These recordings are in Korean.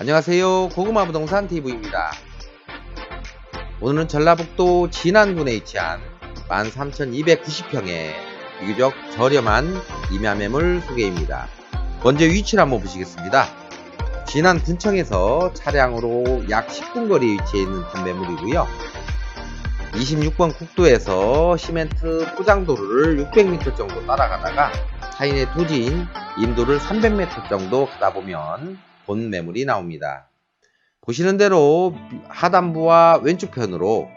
안녕하세요. 고구마 부동산 TV입니다. 오늘은 전라북도 진안군에 위치한 13,290평의 비교적 저렴한 임야 매물 소개입니다. 먼저 위치를 한번 보시겠습니다. 진안 군청에서 차량으로 약 10분 거리에 위치해 있는 건매물이고요. 26번 국도에서 시멘트 포장도로를 600m 정도 따라가다가 타인의 토지인 임도를 300m 정도 가다 보면 본 매물이 나옵니다. 보시는 대로 하단부와 왼쪽편으로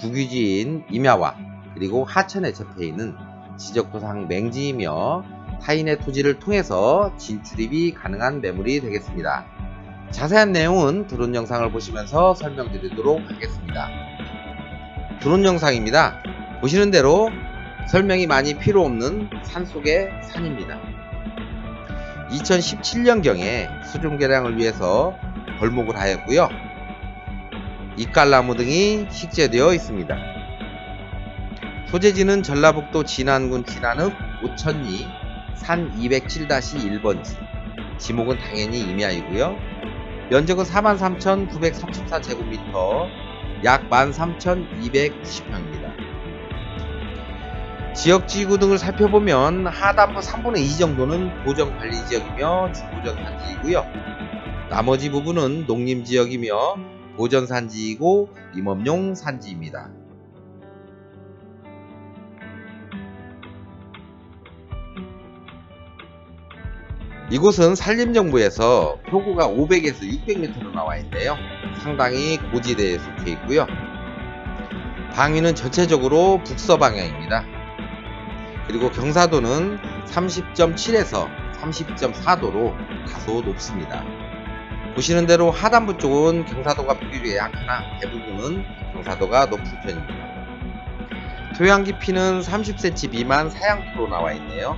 국유지인 임야와 그리고 하천에 접해 있는 지적도상 맹지이며 타인의 토지를 통해서 진출입이 가능한 매물이 되겠습니다. 자세한 내용은 드론 영상을 보시면서 설명드리도록 하겠습니다. 드론 영상입니다. 보시는 대로 설명이 많이 필요 없는 산속의 산입니다. 2017년경에 수중 개량을 위해서 벌목을 하였고요. 이깔나무 등이 식재되어 있습니다. 소재지는 전라북도 진안군 진안읍 오천리 산 207-1번지 지목은 당연히 임야이고요. 면적은 43,934제곱미터 약 13,290평입니다. 지역지구 등을 살펴보면 하단부 3분의 2 정도는 보전관리지역이며 주보전산지이고요. 나머지 부분은 농림지역이며 보전산지이고 임업용 산지입니다. 이곳은 산림정부에서 표구가 500에서 600m로 나와 있는데요. 상당히 고지대에 속해 있고요. 방위는 전체적으로 북서 방향입니다. 그리고 경사도는 30.7에서 30.4도로 다소 높습니다. 보시는 대로 하단부 쪽은 경사도가 비교적 약하나 대부분은 경사도가 높은 편입니다. 토양 깊이는 30cm 미만 사양토로 나와 있네요.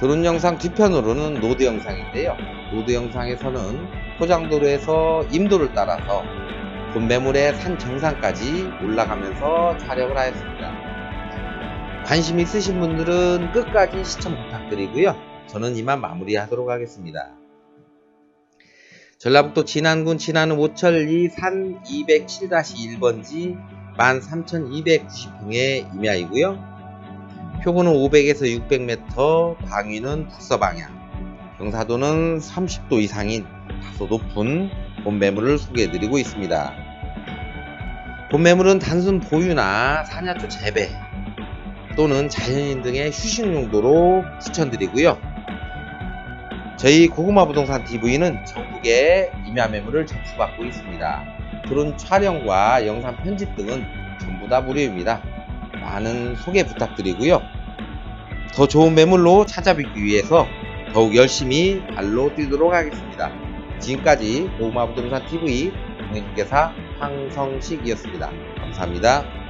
드론 영상 뒤편으로는 노드 영상인데요. 노드 영상에서는 포장도로에서 임도를 따라서 본 매물의 산 정상까지 올라가면서 촬영을 하였습니다. 관심 있으신 분들은 끝까지 시청 부탁드리고요. 저는 이만 마무리하도록 하겠습니다. 전라북도 진안군 진안읍 오천리 산 207-1번지 13,290평의 임야이고요. 표고는 500에서 600m, 방위는 북서 방향, 경사도는 30도 이상인 다소 높은 본 매물을 소개해드리고 있습니다. 본 매물은 단순 보유나 사냐초 재배 또는 자연인 등의 휴식 용도로 추천드리고요. 저희 고구마 부동산 TV는 전국에 임야 매물을 접수받고 있습니다. 드론 촬영과 영상 편집 등은 전부 다 무료입니다. 많은 소개 부탁드리고요. 더 좋은 매물로 찾아뵙기 위해서 더욱 열심히 발로 뛰도록 하겠습니다. 지금까지 고구마 부동산 TV 공인중개사 황성식이었습니다. 감사합니다.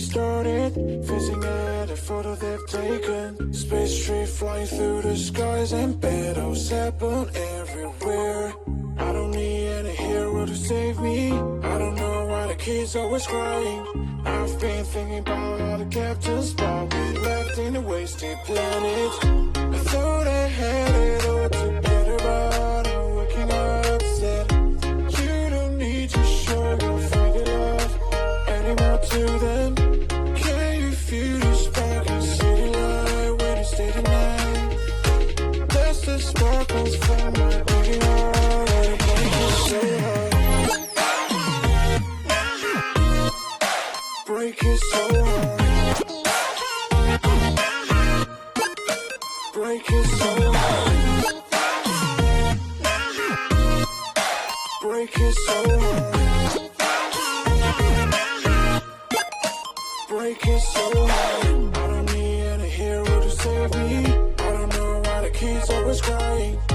started Facing at a photo they've taken. Space tree flying through the skies And battles happen everywhere. I don't need any hero to save me. I don't know why the kids always crying. I've been thinking about all the captains But we left in a wasted planet. I thought I had it all I don't need hero to save me. I don't know why the kids always crying.